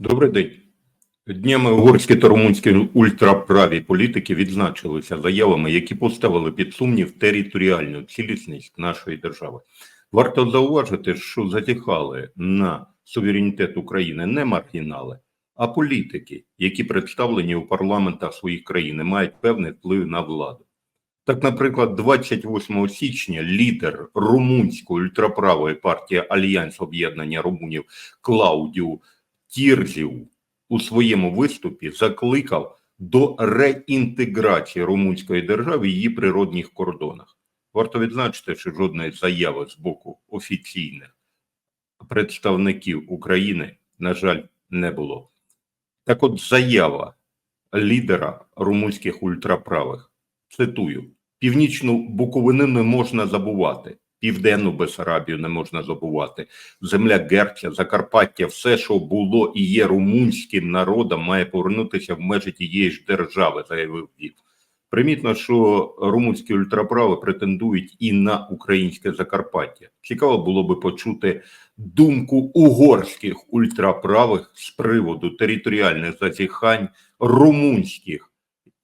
Добрий день. Днями угорські та румунські ультраправі політики відзначилися заявами, які поставили під сумнів територіальну цілісність нашої держави. Варто зауважити, що затіхали на суверенітет України не маргінали, а політики, які представлені у парламентах своїх країн мають певний вплив на владу. Так, наприклад, 28 січня лідер румунської ультраправої партії Альянс об'єднання румунів Клаудіу Тірзів у своєму виступі закликав до реінтеграції румунської держави в її природних кордонах. Варто відзначити, що жодної заяви з боку офіційних представників України, на жаль, не було. Так от заява лідера румунських ультраправих, цитую, північну Буковину не можна забувати, Південну Бесарабію не можна забувати, земля Герця, Закарпаття, все, що було і є румунським народом, має повернутися в межі тієї ж держави, заявив він. Примітно, що румунські ультраправи претендують і на українське Закарпаття. Цікаво було би почути думку угорських ультраправих з приводу територіальних зазіхань румунських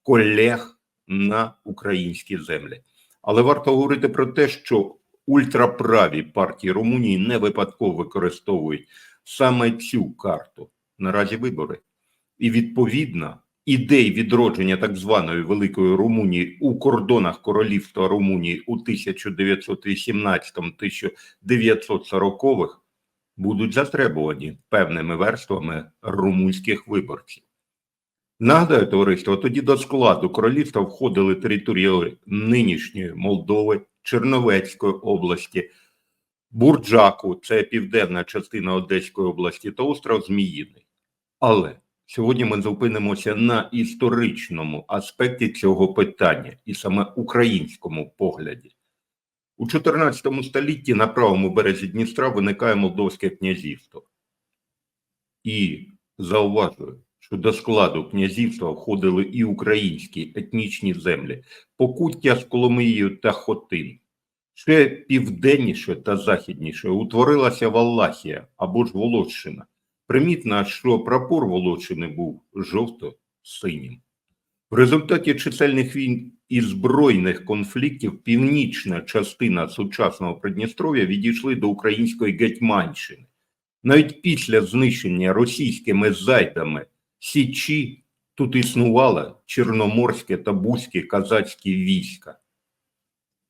колег на українські землі. Але варто говорити про те, що ультраправі партії Румунії не випадково використовують саме цю карту наразі вибори, і відповідно ідей відродження так званої Великої Румунії у кордонах Королівства Румунії у 1918-1940-х будуть затребувані певними верствами румунських виборців. Нагадаю, товариство, тоді до складу королівства входили території нинішньої Молдови, Черновецької області, Бурджаку, це південна частина Одеської області, та остров Зміїний. Але сьогодні ми зупинимося на історичному аспекті цього питання і саме українському погляді. У 14 столітті на правому березі Дністра виникає Молдовське князівство. І зауважую, що до складу князівства входили і українські етнічні землі, Покуття з Коломиєю та Хотин. Ще південніше та західніше утворилася Валахія або ж Володщина. Примітно, що прапор Володщини був жовто-синім. В результаті чисельних війн і збройних конфліктів північна частина сучасного Придністров'я відійшли до української Гетьманщини. Навіть після знищення російськими зайдами Січі тут існувало чорноморське та бузьке казацькі війська.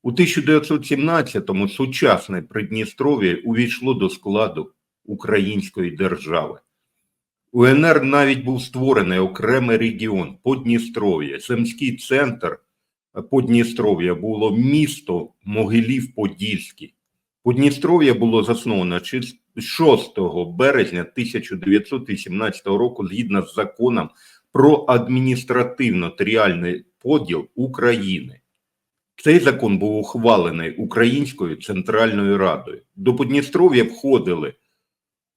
У 1917-му сучасне Придністров'я увійшло до складу Української держави. У НР навіть був створений окремий регіон Подністров'я. Земський центр Подністров'я було місто Могилів-Подільський. Подністров'я було засновано 6 березня 1918 року згідно з законом про адміністративно-териальний поділ України. Цей закон був ухвалений Українською Центральною Радою. До Подністров'я входили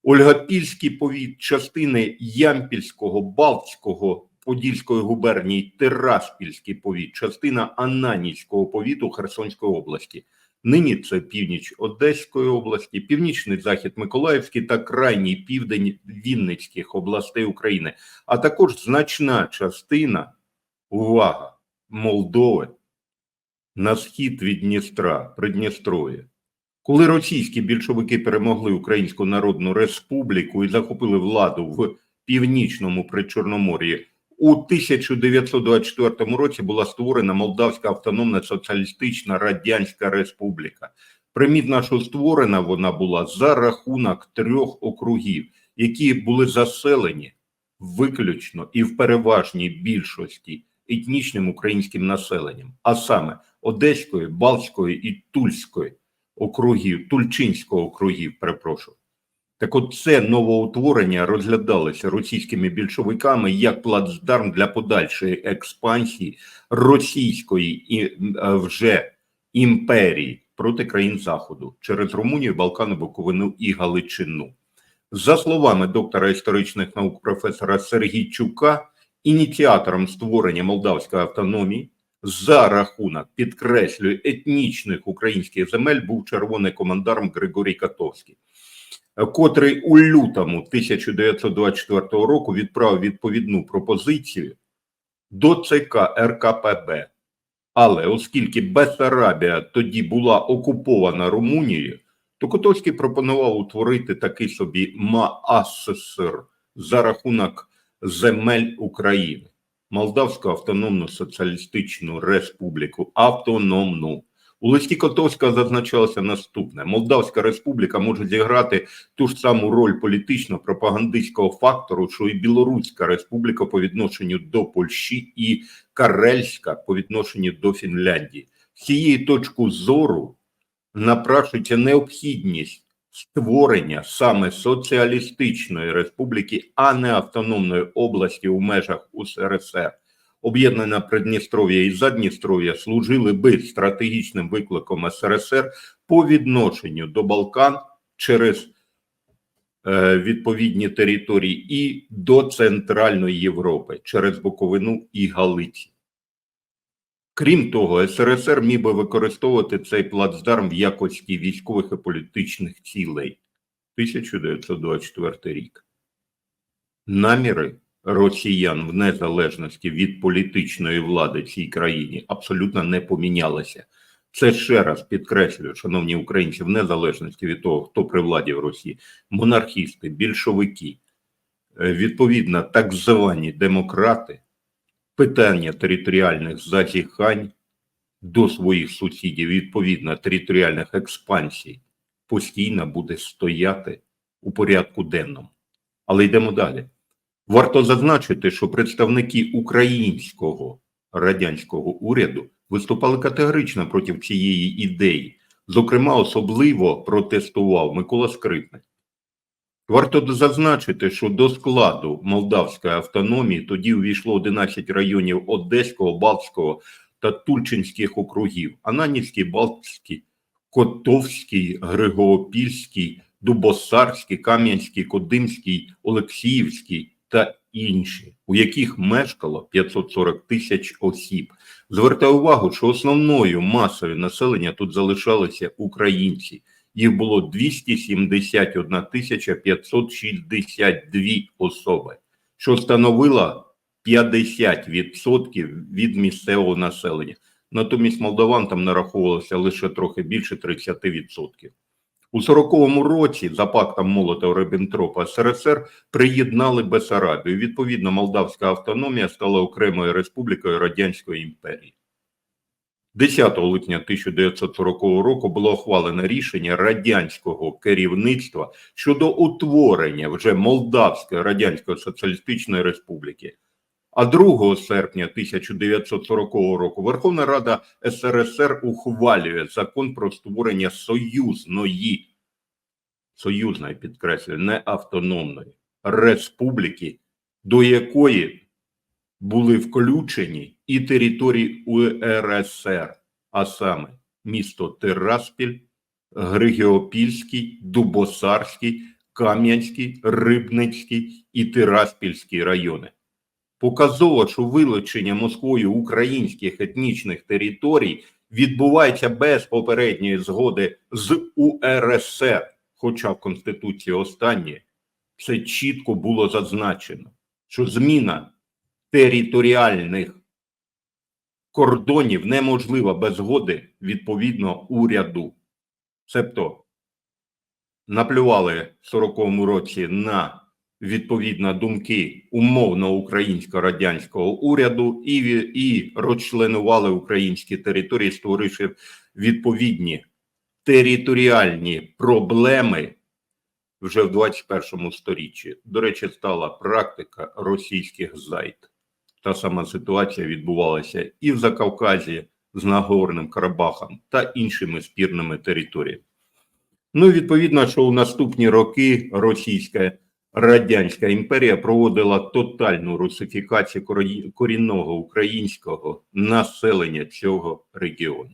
Ольгопільський повіт, частини Ямпільського, Балтського, Подільської губернії, Тераспільський повіт, частина Ананівського повіту Херсонської області. Нині це північ Одеської області, північний захід Миколаївський та крайній південь Вінницьких областей України, а також значна частина, увага, Молдови на схід від Дністра, Придністров'я. Коли російські більшовики перемогли Українську Народну Республіку і захопили владу в північному Причорномор'ї, у 1924 році була створена Молдавська Автономна Соціалістична Радянська Республіка. Примітно, що створена вона була за рахунок трьох округів, які були заселені виключно і в переважній більшості етнічним українським населенням, а саме Одеської, Балтської і Тульської округів, Тульчинського округів, перепрошую. Так от це новоутворення розглядалося російськими більшовиками як плацдарм для подальшої експансії російської е, вже імперії проти країн Заходу через Румунію, Балкани, Буковину і Галичину. За словами доктора історичних наук професора Сергійчука, ініціатором створення молдавської автономії за рахунок підкреслюю етнічних українських земель був червоний командарм Григорій Катовський. Котрий у лютому 1924 року відправив відповідну пропозицію до ЦК РКПБ. Але оскільки Бессарабія тоді була окупована Румунією, то Котовський пропонував утворити такий собі МААССР за рахунок земель України. Молдавську автономну соціалістичну республіку автономну. У листі Котовського зазначалося наступне: Молдавська республіка може зіграти ту ж саму роль політично-пропагандистського фактору, що і Білоруська республіка по відношенню до Польщі і Карельська по відношенню до Фінляндії. З цієї точки зору напрашується необхідність створення саме соціалістичної республіки, а не автономної області у межах УСРСР. Об'єднана Придністров'я і Задністров'я служили би стратегічним викликом СРСР по відношенню до Балкан через е, відповідні території і до Центральної Європи через Буковину і Галицію. Крім того, СРСР міг би використовувати цей плацдарм в якості військових і політичних цілей. 1924 рік. Наміри росіян в незалежності від політичної влади цій країні абсолютно не помінялися. Це ще раз підкреслюю, шановні українці, в незалежності від того, хто при владі в Росії, монархісти, більшовики, е, відповідно, так звані демократи, питання територіальних зазіхань до своїх сусідів, відповідно територіальних експансій, постійно буде стояти у порядку денному. Але йдемо далі. Варто зазначити, що представники українського радянського уряду виступали категорично проти цієї ідеї. Зокрема, особливо протестував Микола Скрипник. Варто зазначити, що до складу молдавської автономії тоді увійшло 11 районів Одеського, Балтського та Тульчинських округів, Ананівський, Балтський, Котовський, Григоопільський, Дубосарський, Кам'янський, Кодимський, Олексіївський та інші, у яких мешкало 540 тисяч осіб. Звертаю увагу, що основною масою населення тут залишалися українці. Їх було 271 тисяча 562 особи, що становило 50% від місцевого населення. Натомість молдаван там нараховувалося лише трохи більше 30%. У 40-му році за пактом молотова риббентропа СРСР приєднали Бесарабію. Відповідно, Молдавська автономія стала окремою республікою Радянської імперії. 10 липня 1940 року було ухвалене рішення радянського керівництва щодо утворення вже Молдавської Радянської Соціалістичної Республіки. А 2 серпня 1940 року Верховна Рада СРСР ухвалює закон про створення союзної, союзної підкреслюю, не автономної республіки, до якої були включені і території УРСР, а саме місто Тираспіль, Григіопільський, Дубосарський, Кам'янський, Рибницький і Тираспільський райони. Показово, що вилучення Москвою українських етнічних територій відбувається без попередньої згоди з УРСР, хоча в Конституції останнє це чітко було зазначено, що зміна територіальних кордонів неможлива без згоди відповідно уряду. Себто наплювали в 40-му році на відповідно думки умовно українсько-радянського уряду і, і розчленували українські території, створивши відповідні територіальні проблеми вже в 21 сторіччі. До речі, стала практика російських зайд. Та сама ситуація відбувалася і в Закавказі з Нагорним Карабахом та іншими спірними територіями. Ну, відповідно, що у наступні роки Російська Радянська імперія проводила тотальну русифікацію корінного українського населення цього регіону.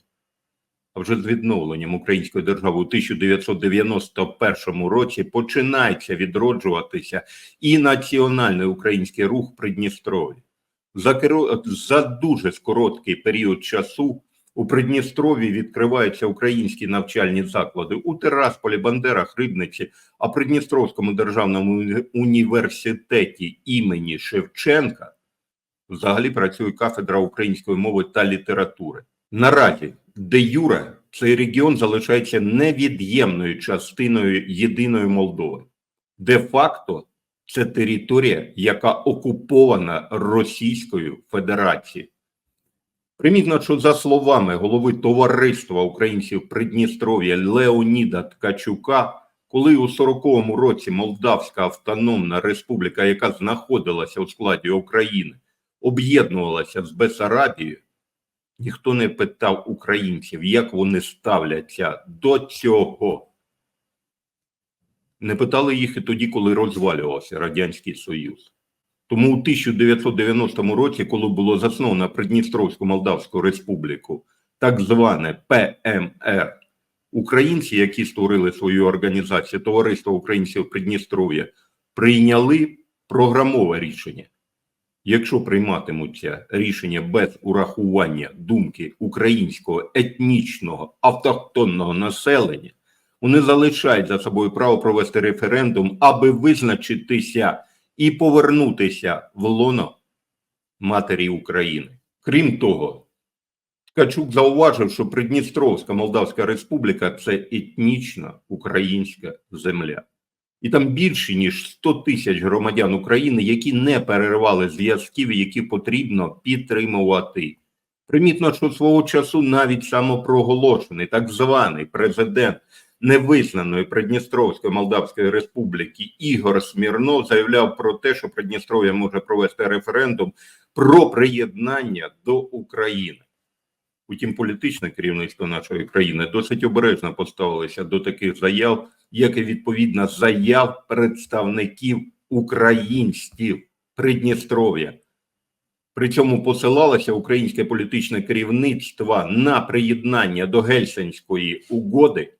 А вже з відновленням української держави у 1991 році починається відроджуватися і національний український рух Придністров'я. За, керу... за дуже короткий період часу У Придністрові відкриваються українські навчальні заклади у Терасполі, Бандерах, Рибниці, а Придністровському державному університеті імені Шевченка взагалі працює кафедра української мови та літератури. Наразі, де Юре, цей регіон залишається невід'ємною частиною єдиної Молдови. Де-факто це територія, яка окупована Російською Федерацією. Примітно, що за словами голови товариства українців Придністров'я Леоніда Ткачука, коли у 40-му році Молдавська Автономна Республіка, яка знаходилася у складі України, об'єднувалася з Бесарабією, ніхто не питав українців, як вони ставляться до цього. Не питали їх і тоді, коли розвалювався Радянський Союз. Тому у 1990 році, коли було засновано Придністровську Молдавську Республіку, так зване ПМР, українці, які створили свою організацію Товариство українців Придністров'я, прийняли програмове рішення. Якщо прийматимуться рішення без урахування думки українського етнічного автохтонного населення, вони залишають за собою право провести референдум, аби визначитися і повернутися в лоно матері України. Крім того, Ткачук зауважив, що Придністровська Молдавська Республіка це етнічна українська земля. І там більше ніж 100 тисяч громадян України, які не переривали зв'язків, які потрібно підтримувати. Примітно, що свого часу навіть самопроголошений так званий президент невизнаної Придністровської Молдавської Республіки Ігор Смірнов заявляв про те, що Придністров'я може провести референдум про приєднання до України. Утім, політичне керівництво нашої країни досить обережно поставилося до таких заяв, як і відповідна заяв представників українців Придністров'я. При цьому посилалося українське політичне керівництво на приєднання до Гельсінської угоди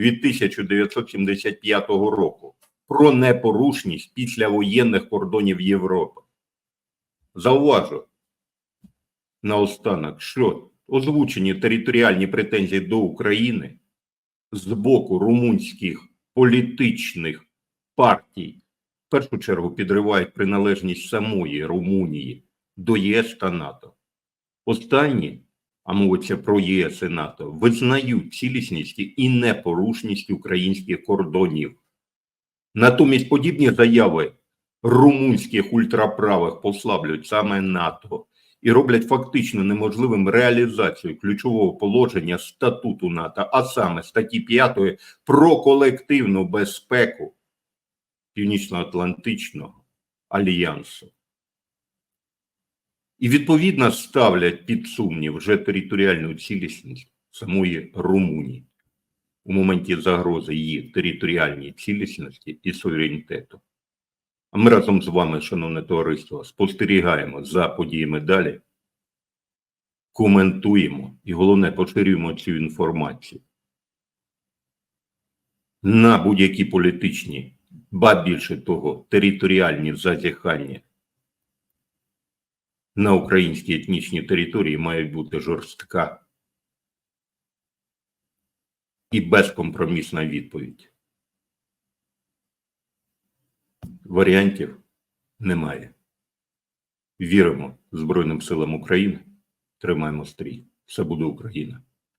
від 1975 року про непорушність післявоєнних кордонів Європи. Зауважу наостанок, що озвучені територіальні претензії до України з боку румунських політичних партій в першу чергу підривають приналежність самої Румунії до ЄС та НАТО. Останні, а мовиться про ЄС і НАТО, визнають цілісність і непорушність українських кордонів. Натомість подібні заяви румунських ультраправих послаблюють саме НАТО і роблять фактично неможливим реалізацію ключового положення статуту НАТО, а саме статті 5 про колективну безпеку Північно-Атлантичного альянсу. І відповідно ставлять під сумнів вже територіальну цілісність самої Румунії у моменті загрози її територіальній цілісності і суверенітету. А ми разом з вами, шановне товариство, спостерігаємо за подіями далі, коментуємо і головне поширюємо цю інформацію на будь-які політичні, ба більше того, територіальні зазіхання на українській етнічній території має бути жорстка і безкомпромісна відповідь. Варіантів немає. Віримо Збройним силам України. Тримаємо стрій. Все буде Україна.